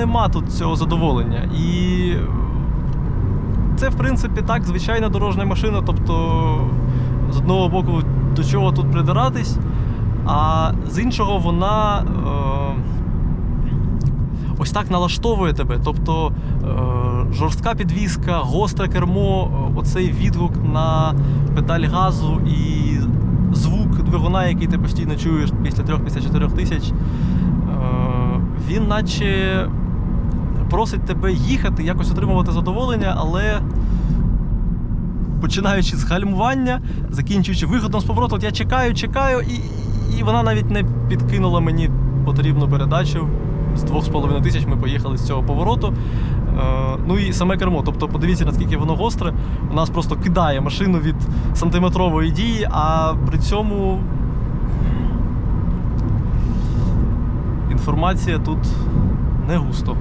нема тут цього задоволення. І це, в принципі, так, звичайна дорожня машина. Тобто, з одного боку, до чого тут придиратись, а з іншого, вона е, ось так налаштовує тебе. Тобто е, жорстка підвізка, гостре кермо, оцей відгук на педаль газу і звук двигуна, який ти постійно чуєш після 3-4 тисяч, е, він наче просить тебе їхати, якось отримувати задоволення, але починаючи з гальмування, закінчуючи виходом з повороту, от я чекаю, чекаю, і, і вона навіть не підкинула мені потрібну передачу. З 2,5 тисяч ми поїхали з цього повороту. Е, ну і саме кермо. Тобто, подивіться, наскільки воно гостре. У нас просто кидає машину від сантиметрової дії, а при цьому інформація тут не густо.